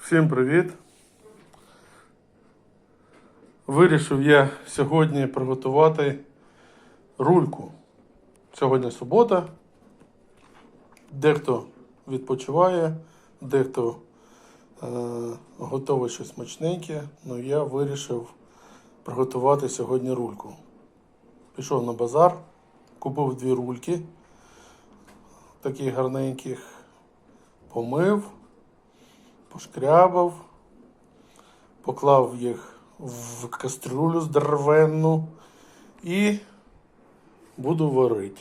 Всім привіт! Вирішив я сьогодні приготувати рульку. Сьогодні субота. Дехто відпочиває, дехто е, готовить щось смачненьке. Ну я вирішив приготувати сьогодні рульку. Пішов на базар, купив дві рульки, таких гарненьких, помив пошкрябав, поклав їх в кастрюлю здоровенну і буду варити.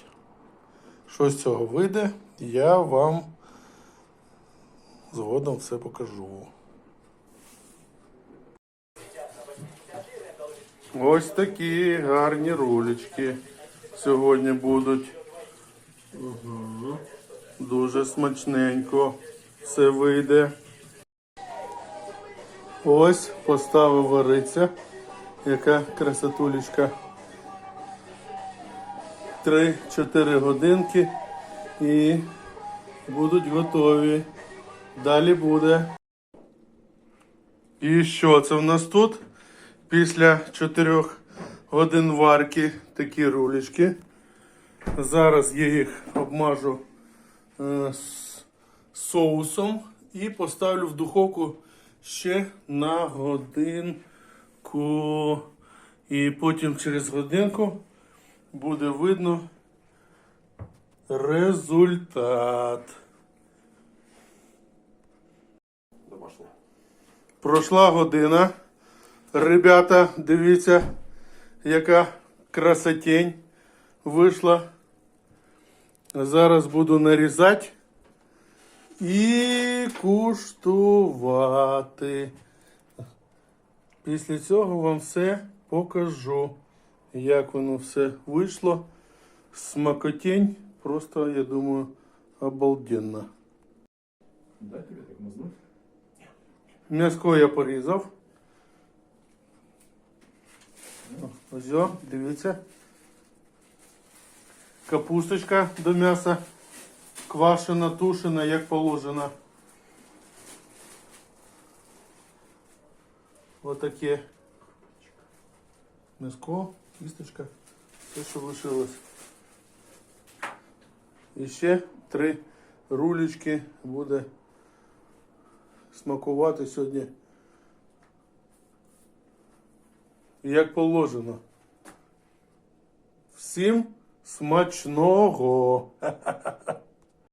Що з цього вийде, я вам згодом все покажу. Ось такі гарні рулечки сьогодні будуть. Угу. Дуже смачненько все вийде. Ось поставив вариться. Яка красотулечка. 3-4 годинки і будуть готові. Далі буде. І що це в нас тут? Після 4 годин варки такі рулечки. Зараз я їх обмажу е, соусом і поставлю в духовку ще на годинку. І потім через годинку буде видно результат. Домашнє. Пройшла година. Ребята, дивіться, яка красотень вийшла. Зараз буду нарізати і куштувати. Після цього вам все покажу, як воно все вийшло. Смакотень просто, я думаю, обалденно. Дай тобі так мазнуть. М'яско я порізав. Ось, дивіться. Капусточка до м'яса. Квашена, тушена, як положено. Отаке. М'яско, кісточка. Все, що лишилось. І ще три рулечки буде смакувати сьогодні. Як положено. Всім смачного!